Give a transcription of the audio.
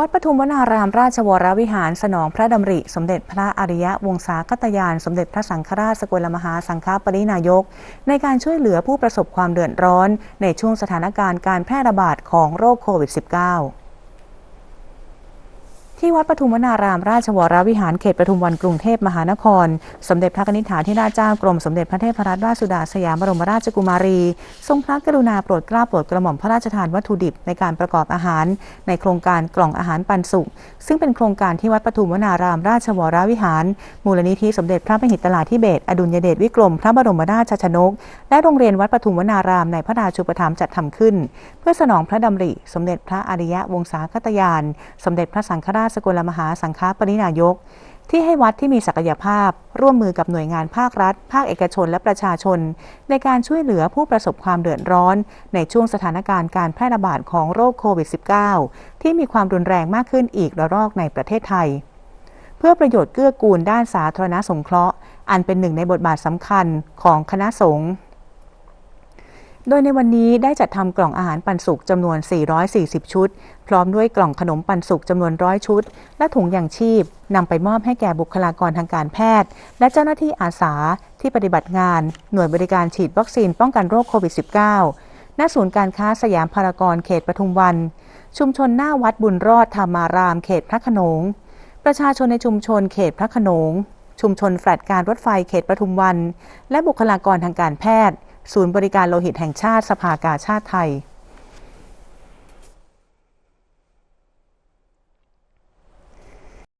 วัดปทุมวนารามราชวรวิหารสนองพระดำริ สมเด็จพระอริยะวงศาคตยาน สมเด็จพระสังฆราชสกลมหาสังฆปรินายก ในการช่วยเหลือผู้ประสบความเดือดร้อน ในช่วงสถานการณ์การแพร่ระบาดของโรคโควิด -19 ที่วัดปทุมวนาราม ราชวรวิหารเขตปทุมวันกรุงเทพมหานคร สมเด็จพระนิธิฐาธิราชเจ้ากรมสมเด็จพระเทพรัตนราชสุดาสยามบรมราชกุมารี ทรงพระกรุณาโปรดเกล้าโปรดกระหม่อมพระราชทานวัตถุดิบในการประกอบอาหาร ในโครงการกล่องอาหารปันสุข ซึ่งเป็นโครงการที่วัดปทุมวนาราม ราชวรวิหาร มูลนิธิสมเด็จพระมหิตลาธิเบศอดุลยเดชวิกรมพระบรมราชชนก และโรงเรียนวัดปทุมวนารามในพระราชูปถัมภ์จัดทำขึ้น เพื่อสนองพระดำริ สมเด็จพระอริยวงศาคตยาน สมเด็จพระสังฆราชสกลมหาสังฆปรินายก ที่ให้วัดที่มีศักยภาพ ร่วมมือกับหน่วยงานภาครัฐ ภาคเอกชนและประชาชน ในการช่วยเหลือผู้ประสบความเดือดร้อน ในช่วงสถานการณ์การแพร่ระบาดของโรคโควิด -19 ที่มีความรุนแรงมากขึ้นอีกระลอกในประเทศไทย เพื่อประโยชน์เกื้อกูลด้านสาธารณสงเคราะห์ อันเป็นหนึ่งในบทบาทสำคัญของคณะสงฆ์ โดยในวันนี้ได้จัดทำกล่องอาหารปันสุกจำนวน 440 ชุด พร้อมด้วยกล่องขนมปันสุกจำนวนร้อยชุด และถุงยางชีพนำไปมอบให้แก่บุคลากรทางการแพทย์ และเจ้าหน้าที่อาสาที่ปฏิบัติงาน หน่วยบริการฉีดวัคซีนป้องกันโรคโควิด -19 ณ ศูนย์การค้าสยามพารากอนเขตปทุมวัน ชุมชนหน้าวัดบุญรอดธรรมาราม เขตพระโขนง ประชาชนในชุมชนเขตพระโขนง ชุมชนแฟลตการรถไฟเขตปทุมวัน และบุคลากรทางการแพทย์ ศูนย์บริการโลหิตแห่งชาติสภากาชาติไทย